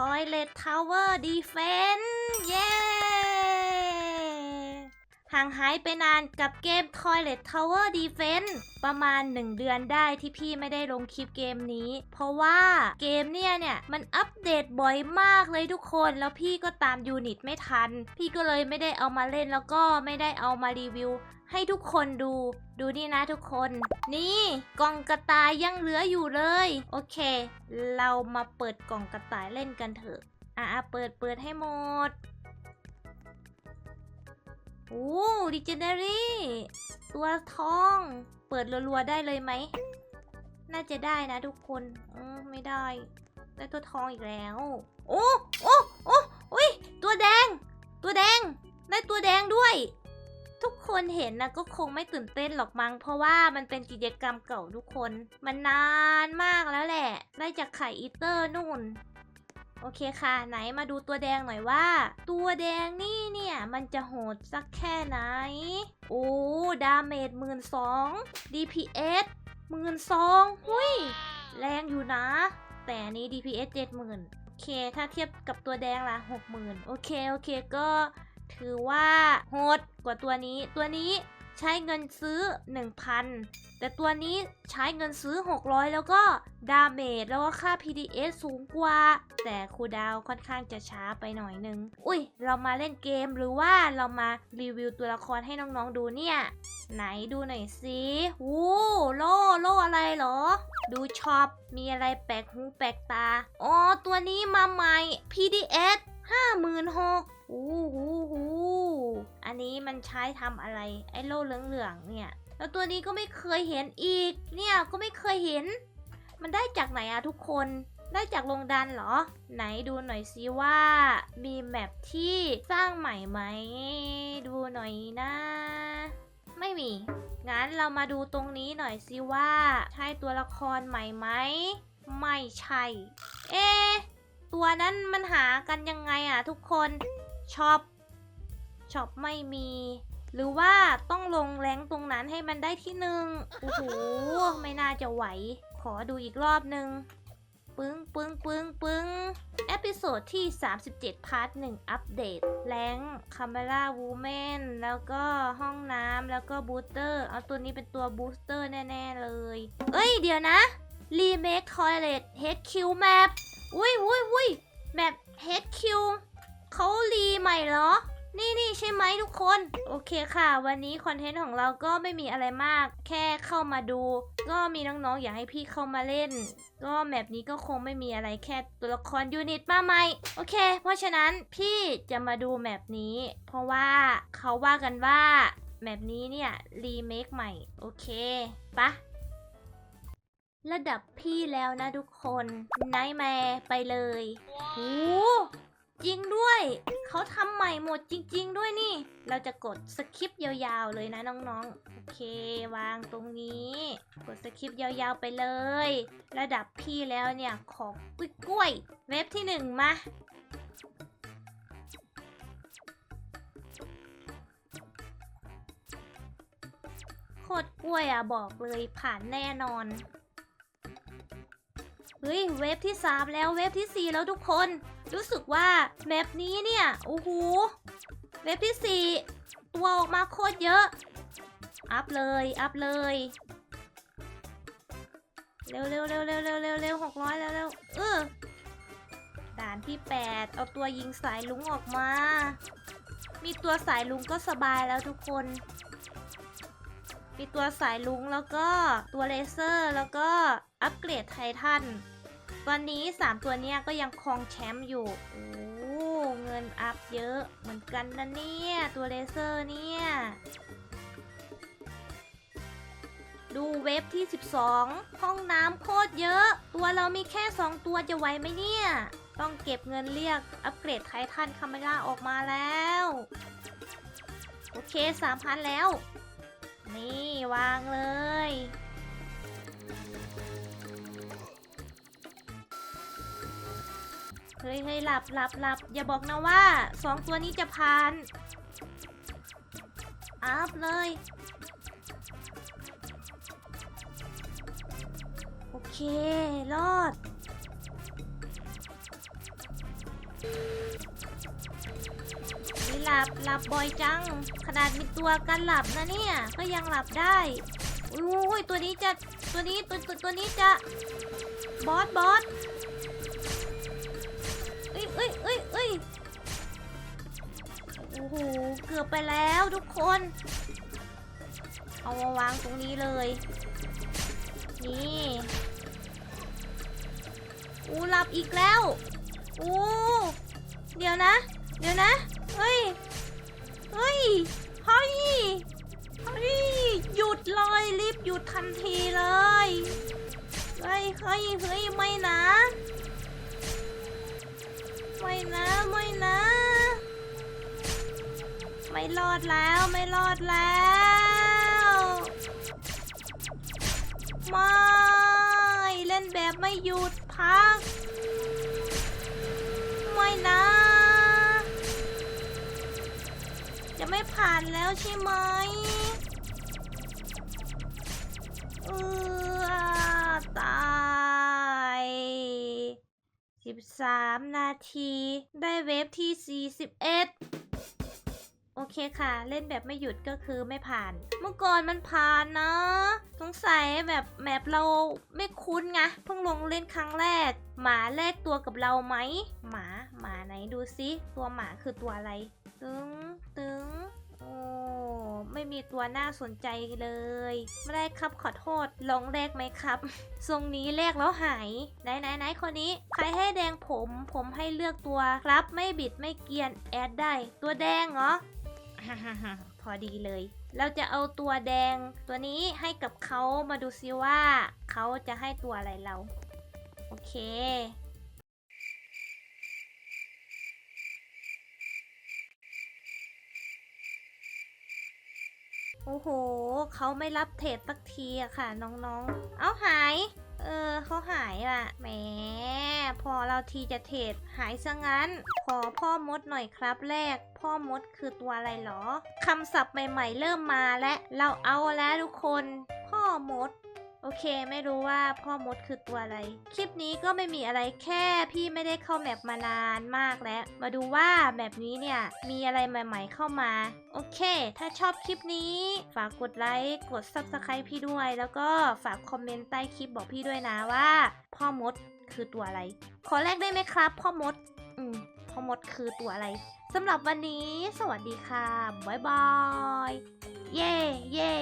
Toilet Tower Defense เย้ ห่างหายไปนานกับเกม Toilet Tower Defense ประมาณ 1 เดือนได้ที่พี่ไม่ได้ลงคลิปเกมนี้ เพราะว่าเกมเนี่ยเนี่ยมันอัปเดตบ่อยมากเลยทุกคน แล้วพี่ก็ตามยูนิตไม่ทัน พี่ก็เลยไม่ได้เอามาเล่นแล้วก็ไม่ได้เอามารีวิวให้ทุกคนดู ดูนี่นะทุกคน นี่กล่องกระต่ายยังเหลืออยู่เลย โอเค เรามาเปิดกล่องกระต่ายเล่นกันเถอะ อะเปิดเปิดให้หมด โอ้ดิเจเนอรี่ตัวทอง เปิดรัวๆได้เลยไหม น่าจะได้นะทุกคนอไม่ได้ ได้ตัวทองอีกแล้ว โอ้โอ้โอ้อุ้ยตัวแดง ตัวแดง ได้ตัวแดงด้วย ทุกคนเห็นนะก็คงไม่ตื่นเต้นหรอกมั้งเพราะว่ามันเป็นกิจกรรมเก่าทุกคน มันนานมากแล้วแหละ ได้จากไข่อีเตอร์นู่น อเคค่ะ ไหนมาดูตัวแดงหน่อยว่า ตัวแดงนี่เนี่ย มันจะโหดสักแค่ไหน โอ้ ดาเมจหมื่นสอง DPS หมื่นสองหุยแรงอยู่นะ แต่นี้ DPS เจ็ดหมื่นโอเค ถ้าเทียบกับตัวแดงละหกหมื่นโอเค โอเคก็ถือว่าโหดกว่าตัวนี้ตัวนี้ ใช้เงินซื้อ 1,000 แต่ตัวนี้ใช้เงินซื้อ 600 แล้วก็ดาเมจแล้วก็ค่า PDS สูงกว่า แต่คูดาวค่อนข้างจะช้าไปหน่อยนึง อุ้ย เรามาเล่นเกมหรือว่าเรามารีวิวตัวละครให้น้องๆดูเนี่ย ไหนดูหน่อยสิวู้โลโลอะไรเหรอ ดูช็อป มีอะไรแปลกหูแปลกตา อ๋อ ตัวนี้มาใหม่ PDS ห้าหมื่นหกอู้หูหู อันนี้มันใช้ทำอะไร ไอ้โล่เหลืองๆเนี่ย แล้วตัวนี้ก็ไม่เคยเห็นอีก เนี่ยก็ไม่เคยเห็น มันได้จากไหนอะทุกคน ได้จากโรงดันเหรอ ไหนดูหน่อยสิว่ามีแมปที่สร้างใหม่ไหม ดูหน่อยนะ ไม่มี งั้นเรามาดูตรงนี้หน่อยสิว่า ใช่ตัวละครใหม่ไหม ไม่ใช่ เอ๊ตัวนั้นมันหากันยังไงอะทุกคนชอป ช็อปไม่มี หรือว่าต้องลงแรงตรงนั้นให้มันได้ที่หนึ่งโอ้โห ไม่น่าจะไหว ขอดูอีกรอบหนึ่งปึ้งปึ้งปึ้งปึ้งเอพิโซดที่ 37 พาร์ท1อัปเดต แรงคาเมล่าวูแมนแล้วก็ห้องน้ำแล้วก็บูสเตอร์ เอาตัวนี้เป็นตัวบูสเตอร์แน่ ๆ เลย เอ้ย เดี๋ยวนะ รีเมคทอยเลท HQ Map อุ้ยอุ้ยอุ้ยแมป HQ เขารีใหม่เหรอ นี่นี่ใช่ไหมทุกคน โอเคค่ะ วันนี้คอนเทนต์ของเราก็ไม่มีอะไรมาก แค่เข้ามาดู ก็มีน้องๆอยากให้พี่เข้ามาเล่น ก็แมปนี้ก็คงไม่มีอะไรแค่ตัวละครยูนิตมาใหม่โอเค เพราะฉะนั้นพี่จะมาดูแมปนี้ เพราะว่าเขาว่ากันว่าแมปนี้เนี่ยรีเมคใหม่ โอเคปะระดับพี่แล้วนะทุกคนไนแมร์ไปเลยโอ้ จริงด้วย เขาทำใหม่หมดจริง ๆ ด้วยนี่ เราจะกดสคริปต์ยาวๆเลยนะน้องๆ โอเควางตรงนี้ กดสคริปต์ยาวๆไปเลย ระดับพี่แล้วเนี่ยของกล้วยๆเว็บที่หนึ่งมาโคตรกล้วยอะบอกเลยผ่านแน่นอน เฮ้ยเว็บที่ 3 แล้วเว็บที่ 4 แล้วทุกคน รู้สึกว่าแมปนี้เนี่ยโอ้โหเว็บที่ 4 ตัวออกมาโคตรเยอะ อัพเลยอัพเลยเร็วเร็วเร็วเร็วเร็วเร็วเร็วหกร้อยเร็วเร็วเออด่านที่ 8 เอาตัวยิงสายลุงออกมา มีตัวสายลุงก็สบายแล้วทุกคน มีตัวสายลุงแล้วก็ตัวเลเซอร์ แล้วก็อัปเกรดไททันตอนนี้ 3 ตัวเนี้ยก็ยังครองแชมป์อยู่ โอ้เงินอัพเยอะเหมือนกันนะเนี่ย ตัวเลเซอร์เนี่ย ดูเว็บที่ 12 ห้องน้ำโคตรเยอะ ตัวเรามีแค่ 2 ตัวจะไหวไหมเนี่ย ต้องเก็บเงินเรียกอัปเกรดไททันคาเมล่าออกมาแล้ว โอเค 3,000 แล้ว นี่วางเลย เฮ้ยเหลับหลับหลับอย่าบอกนะว่าสองตัวนี้จะผ่าน อัพเลย โอเค รอดหลับหลับบ่อยจัง นาดมีตัวกันหลับนะเนี่ย ก็ยังหลับได้อุ้ยตัวนี้จะตัวนี้ตัวตัวตัวนี้จะบอสบอสเอ้ยเอ้ยเอ้ยเอ้ยโอ้โหเกือบไปแล้วทุกคน เอามาวางตรงนี้เลย นี่อู้หลับอีกแล้วอู้เดี๋ยวนะ เดี๋ยวนะ เฮ้ย เฮ้ย เฮ้ย เฮ้ย หยุดเลยรีบหยุดทันทีเลย เฮ้ย เฮ้ย เฮ้ย ไม่นะ ไม่นะ ไม่นะ ไม่รอดแล้ว ไม่รอดแล้ว ไม่ เล่นแบบไม่หยุดพัก ไม่ผ่านแล้วใช่ไหมเออตายสิบสามนาที ได้เวฟที่สี่สิบเอ็ดโอเคค่ะ เล่นแบบไม่หยุดก็คือไม่ผ่าน เมื่อก่อนมันผ่านนะ สงสัยแบบแมปเราไม่คุ้นไง เพิ่งลงเล่นครั้งแรก หมาแลกตัวกับเราไหม หมา หมาไหนดูซิ ตัวหมาคือตัวอะไร ตึงตึง ไม่มีตัวน่าสนใจเลย ไม่ได้ครับขอโทษลองแลกไหมครับ ทรงนี้แลกแล้วหาย ไหนไหนไหนคนนี้ ใครให้แดงผม ผมให้เลือกตัวครับไม่บิดไม่เกียนแอดได้ ตัวแดงเหรอพอดีเลย เราจะเอาตัวแดงตัวนี้ให้กับเขามาดูซิว่า เขาจะให้ตัวอะไรเรา โอเค โอ้โห เขาไม่รับเทรดสักทีอะค่ะ น้องๆ เอาหาย เออเขาหายละแหม พอเราทีจะเทรดหายซะงั้น ขอพ่อมดหน่อยครับแรก พ่อมดคือตัวอะไรหรอคำศัพท์ใหม่ๆ เริ่มมาและ เราเอาแล้วทุกคน พ่อมด โอเคไม่รู้ว่าพ่อมดคือตัวอะไร คลิปนี้ก็ไม่มีอะไรแค่พี่ไม่ได้เข้าแมปมานานมากแล้ว มาดูว่าแมปนี้เนี่ย มีอะไรใหม่ๆเข้ามา โอเค ถ้าชอบคลิปนี้ ฝากกดไลค์กด Subscribe พี่ด้วย แล้วก็ฝากคอมเมนต์ใต้คลิปบอกพี่ด้วยนะว่า พ่อมดคือตัวอะไร ขอแรกได้ไหมครับ พ่อมด อืมพ่อมดคือตัวอะไรสำหรับวันนี้ สวัสดีค่ะบ๊ายบาย เย่เย่